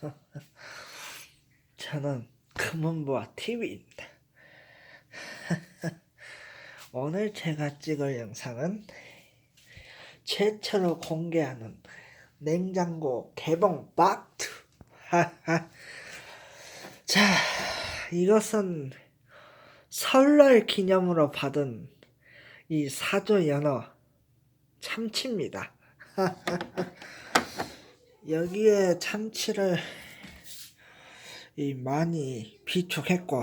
저는 금은보아 TV입니다. 오늘 제가 찍을 영상은 최초로 공개하는 냉장고 개봉 박트. 자, 이것은 설날 기념으로 받은 이 사조 연어 참치입니다. 여기에 참치를 이 많이 비축했고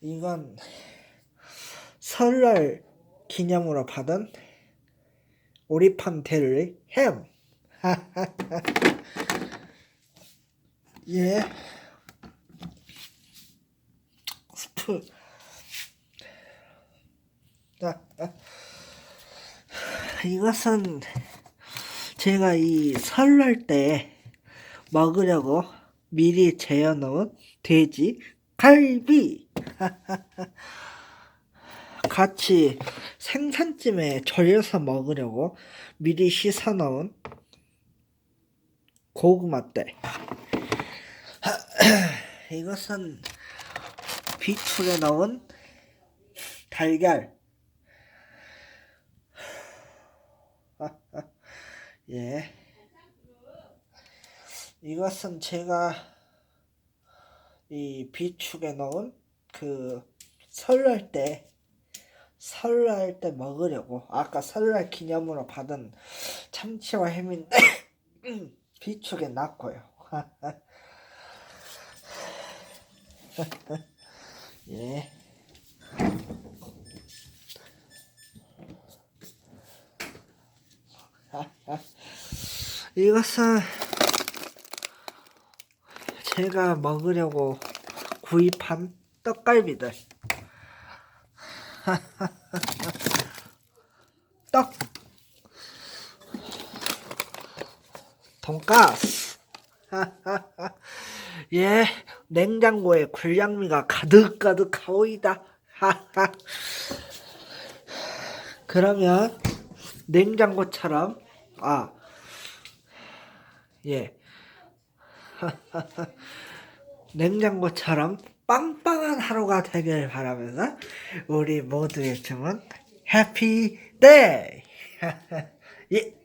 이건 설날 기념으로 받은 오리판 데리 햄. 예. 스프. 자, 아. 이것은 제가 이 설날 때 먹으려고 미리 재워놓은 돼지 갈비. 같이 생선찜에 절여서 먹으려고 미리 씻어 놓은 고구마대. 이것은 비축에 넣은 달걀. 예. 이것은 제가 이 비축에 넣은 그 설날 때 설날 때 먹으려고 아까 설날 기념으로 받은 참치와 햄인데 비축에 놨고요. 예. 이것은 제가 먹으려고 구입한 떡갈비들. 떡. 돈가스. 예, 냉장고에 굴량미가 가득가득하오이다. 그러면 냉장고처럼 아 예. 냉장고처럼 빵빵한 하루가 되길 바라면서 우리 모두의 춤은 해피 데이. 예.